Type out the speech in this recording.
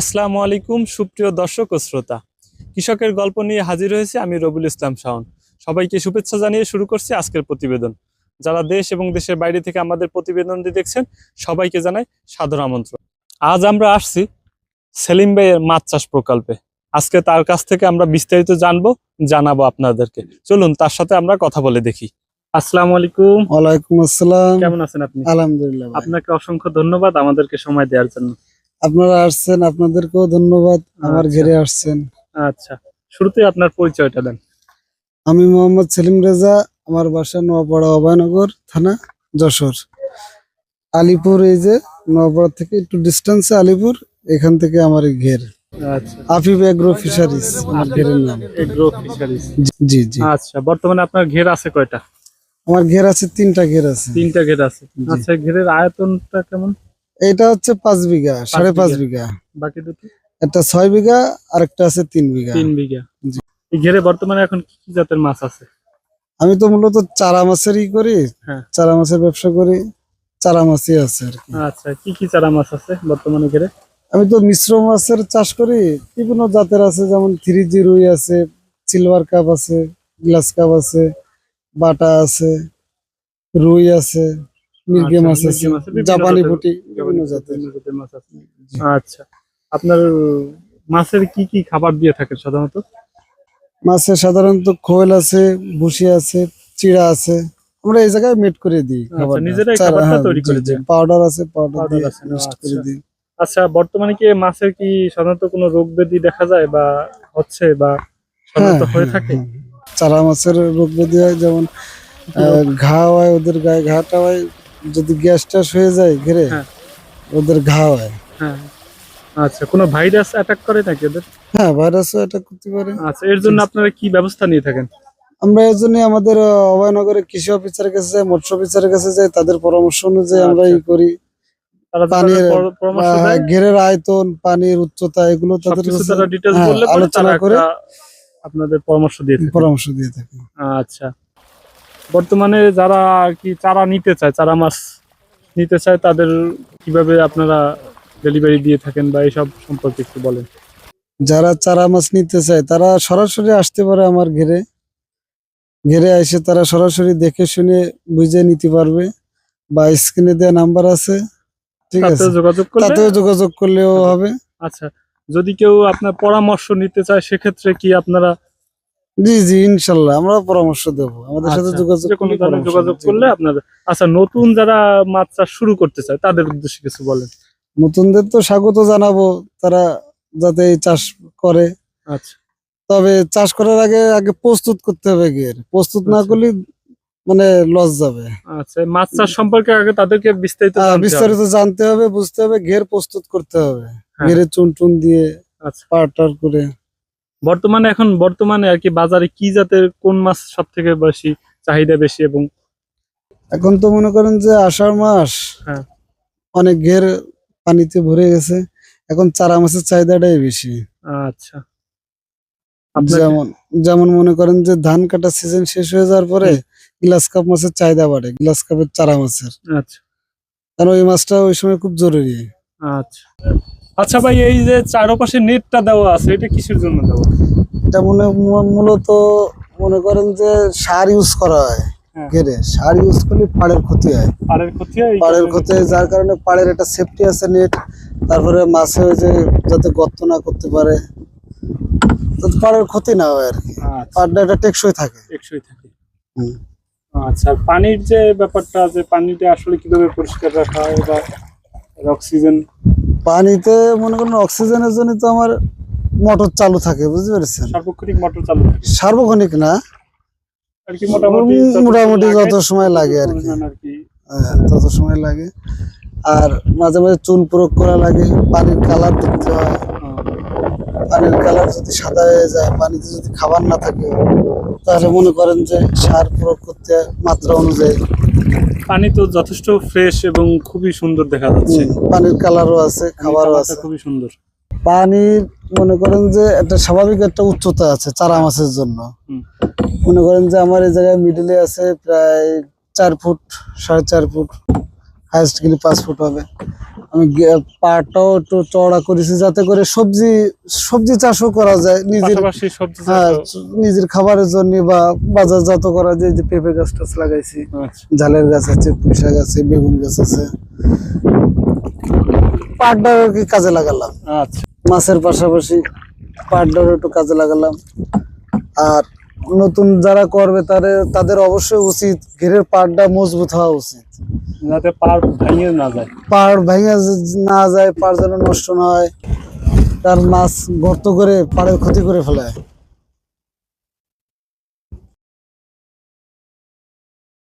আসসালামু আলাইকুম সুপ্রিয় দর্শক ও শ্রোতা। কৃষকের গল্প নিয়ে হাজির হয়েছে আমি রবুল ইসলাম শাওন। সবাইকে শুভেচ্ছা জানিয়ে শুরু করছি আজকের প্রতিবেদন। যারা দেশ এবং দেশের বাইরে থেকে আমাদের প্রতিবেদনটি দেখছেন সবাইকে জানাই সাদর আমন্ত্রণ। আজ আমরা আসছি সেলিম ভাইয়ের মাছ চাষ প্রকল্পে। আজকে তার কাছ থেকে আমরা বিস্তারিত জানব জানাব আপনাদেরকে। চলুন তার সাথে আমরা কথা বলে দেখি। আসসালামু আলাইকুম। ওয়ালাইকুম আসসালাম। কেমন আছেন আপনি? আলহামদুলিল্লাহ আপনাকে অসংখ্য ধন্যবাদ আমাদেরকে সময় দেওয়ার জন্য। আপনারা আসছেন আপনাদেরকেও ধন্যবাদ। আমার আচ্ছা। ঘেরে আসছেন। আচ্ছা শুরুতে আপনার পরিচয়টা দেন। আমি মোহাম্মদ সেলিম রেজা আমার বাসা নোয়াপাড়া অভয়নগর থানা যশোর। আলিপুর এই যে নোয়াপাড়া থেকে একটু ডিস্টেন্সে আলিপুর এখান থেকে আমার এই ঘের। আচ্ছা। আফিফ এগ্রো ফিশারিজ আমার ঘেরের নাম। এগ্রো ফিশারিজ জি জি আচ্ছা বর্তমানে আপনার ঘের আছে কয়টা? আমার ঘের আছে তিনটা ঘের আছে। তিনটা ঘের আছে। আচ্ছা ঘেরের আয়তনটা কেমন? এটা হচ্ছে পাঁচ বিঘা সাড়ে পাঁচ বিঘা। বাকি দুটো? একটা ছয় বিঘা আর একটা আছে তিন বিঘা। তিন বিঘা। ঘেরে বর্তমানে এখন কি কি জাতের মাছ আছে? আমি তো মূলত চারা মাছেরই করি হ্যাঁ। চারা মাছের ব্যবসা করি চারা মাছই আছে আর কি। আচ্ছা কি কি চারা মাছ আছে বর্তমানে ঘেরে? আমি তো মিশ্র মাছের চাষ করি বিভিন্ন জাতের আছে যেমন থ্রি জি রুই আছে সিলভার কাপ আছে গ্লাস কাপ আছে বাটা আছে রুই আছে। মির্গে আচ্ছা, মাছ আছে জাপানি পুটি বিভিন্ন জাতের। মাছ আছে। আচ্ছা আপনার মাছের কি কি খাবার দিয়ে থাকেন সাধারণত? মাছে সাধারণত খোল আছে ভুসি আছে চিড়া আছে। আমরা এই জায়গায় মেট করে দিই আচ্ছা, নিজেরাই খাবারটা তৈরি করে দেন? পাউডার আছে পাউডার দিয়ে করে আচ্ছা। দিই। আচ্ছা বর্তমানে কি মাছের কি সাধারণত কোনো রোগ ব্যাধি দেখা যায় বা হচ্ছে বা সাধারণত হ্যাঁ, হয়ে হ্যাঁ, থাকে? হ্যাঁ। চারা মাছের রোগ ব্যাধি হয় যেমন ঘা হয় ওদের গায়ে ঘাটা হয় যদি গ্যাস ট্যাস হয়ে যায় ঘিরে হ্যাঁ। ওদের ঘা হয়। হ্যাঁ। আচ্ছা কোনো ভাইরাস অ্যাটাক করে নাকি ওদের? হ্যাঁ ভাইরাসও এটা করতে পারে। আচ্ছা এর জন্য আপনারা কি ব্যবস্থা নিয়ে থাকেন? আমরা এর জন্য আমাদের অভয়নগরে কৃষি অফিসারের কাছে যাই মৎস্য অফিসারের কাছে যাই তাদের পরামর্শ অনুযায়ী আমরা ই আচ্ছা। করি। তারা পানির, ঘেরের আয়তন পানির উচ্চতা এগুলো তাদের হ্যাঁ, আলোচনা করে। আপনাদের পরামর্শ দিয়ে পরামর্শ দিয়ে থাকি। আচ্ছা। বর্তমানে যারা কি চারা নিতে চায় চারা মাছ নিতে চায় তাদের কীভাবে আপনারা ডেলিভারি দিয়ে থাকেন বা এইসব সম্পর্কে একটু বলেন। যারা চারা মাছ নিতে চায় তারা সরাসরি আসতে পারে আমার ঘেরে। ঘেরে এসে তারা সরাসরি দেখে শুনে বুঝে নিতে পারবে বা স্ক্রিনে দেওয়া নাম্বার আছে ঠিক আছে? যোগাযোগ করলে? তাতেও যোগাযোগ করলেও হবে। আচ্ছা। যদি কেউ আপনার পরামর্শ নিতে চায় সেক্ষেত্রে কি আপনারা জি জি ইনশাল্লাহ আমরা পরামর্শ দেবো। আমাদের সাথে আচ্ছা, যোগাযোগ করলে যোগাযোগ আপনাদের আচ্ছা নতুন যারা মাছ চাষ শুরু করতে চায় তাদের উদ্দেশ্যে কিছু বলেন। নতুনদের তো স্বাগত জানাব তারা যাতে এই চাষ করে। আচ্ছা। তবে চাষ করার আগে আগে প্রস্তুত করতে হবে গের প্রস্তুত না আচ্ছা। করলে মানে লস যাবে। আচ্ছা মাছ চাষ সম্পর্কে আগে তাদেরকে বিস্তারিত হবে। বিস্তারিত জানতে হবে বুঝতে হবে ঘের প্রস্তুত করতে হবে। হ্যাঁ। ঘেরে চুন টুন দিয়ে আচ্ছা। পার টার করে। বর্তমানে এখন বর্তমানে আর কি বাজারে কি জাতের কোন মাছ সব থেকে বেশি চাহিদা বেশি এবং এখন তো মনে করেন যে আষাঢ় মাস হ্যাঁ। অনেক ঘের পানিতে ভরে গেছে। এখন চারা মাছের চাহিদাটাই বেশি। আচ্ছা। যেমন যেমন মনে করেন যে ধান কাটা সিজন শেষ হয়ে যাওয়ার পরে গ্লাস কাপ মাছের চাহিদা বাড়ে গ্লাস কাপের চারা মাছের। আচ্ছা। কারণ ওই মাছটা ওই সময় খুব জরুরি। আচ্ছা। আচ্ছা ভাই এই যে চারপাশে নেটটা দেওয়া আছে এটা কিসের জন্য দেওয়া? এটা মনে মূলত মনে করেন যে সার ইউজ করা হয়। হ্যাঁ। ঘেরে সার ইউজ করলে পাড়ের ক্ষতি হয়। পাড়ের ক্ষতি হয় পাড়ের ক্ষতি হয় যার কারণে পাড়ের একটা সেফটি আছে নেট তারপরে মাছে যে যাতে গর্ত না করতে পারে। পাড়ের ক্ষতি না হয় আর কি। আচ্ছা। পাড়টা একটা টেকসই থাকে। টেকসই থাকে। আচ্ছা পানির যে ব্যাপারটা যে পানিটা আসলে কীভাবে পরিষ্কার রাখা হয় বা অক্সিজেন পানিতে মনে করেন অক্সিজেনের জন্য তো আমার মোটর চালু থাকে বুঝতে পেরেছেন? সার্বক্ষণিক মোটর চালু থাকে। সার্বক্ষণিক না। মোটামুটি মোটামুটি যত সময় লাগে আর কি। আর কি। হ্যাঁ, তত সময় লাগে। আর মাঝে মাঝে চুন প্রয়োগ করা লাগে পানির কালার দেখতে হয়। পানির কালার যদি সাদা হয়ে যায় পানিতে যদি খাবার না থাকে তাহলে মনে করেন যে সার প্রয়োগ করতে মাত্রা অনুযায়ী। পানি তো যথেষ্ট ফ্রেশ এবং খুবই সুন্দর দেখা যাচ্ছে। পানির কালারও আছে খাবারও আছে। খুবই সুন্দর। পানি মনে করেন যে একটা স্বাভাবিক একটা উচ্চতা আছে চারা মাছের জন্য। মনে করেন যে আমার এই জায়গায় মিডিলে আছে প্রায় চার ফুট সাড়ে চার ফুট হাইস্ট গেলে পাঁচ ফুট হবে। আমি গে- একটু চওড়া করেছি যাতে করে সবজি সবজি চাষও করা যায় নিজের সবজি হ্যাঁ নিজের খাবারের জন্য বা বাজারজাত করা যায় যে পেঁপে গাছ টাছ লাগাইছি আচ্ছা। ঝালের গাছ আছে পুঁইশাক গাছ আছে বেগুন গাছ আছে। পাটটা কি কাজে লাগালাম। আচ্ছা। মাছের পাশাপাশি পাটটাও একটু কাজে লাগালাম। আর নতুন যারা করবে তাদের তাদের অবশ্যই উচিত ঘেরের পাটটা মজবুত হওয়া উচিত। যাতে পার ভাঙিয়ে না যায়। পাড় ভেঙে না যায় পাড় যেন নষ্ট না হয়, তার মাছ গর্ত করে, পাড়ের ক্ষতি করে ফেলায়।